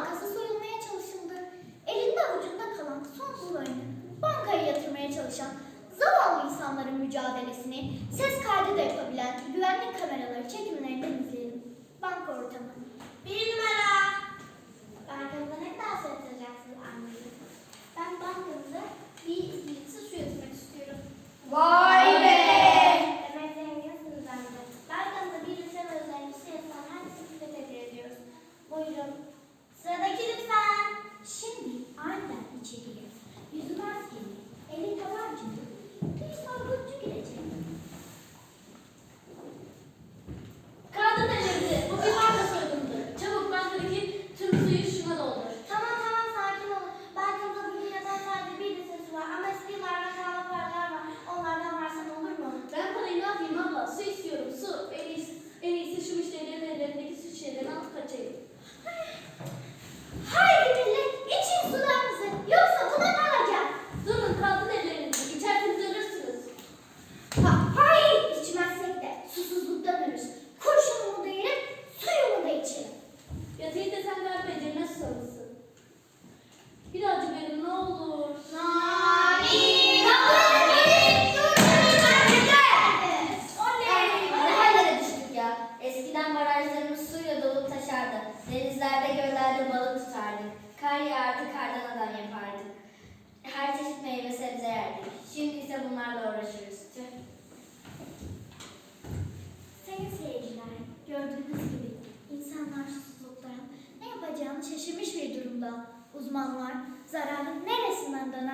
Bankası soyulmaya çalışıldı. Elinde avucunda kalan son sularını bankaya yatırmaya çalışan zavallı insanların mücadelesini ses kaydı da yapabilen güvenlik kameraları çekimlerini Ha, hayır içmezsek de susuzluktan ölürüz. Kurşunumu da yerim, suyumu da içerim. Yatayı da sen vermeyince nasıl olsun? Birazcık verin ne olur. Narin. Eskiden barajlarımız suyla dolu taşardı. Denizlerde göllerde balık tutardık. Kar yağardı, kardan adam yapardık. şaşırmış bir durumda. Uzmanlar zararın neresinden döner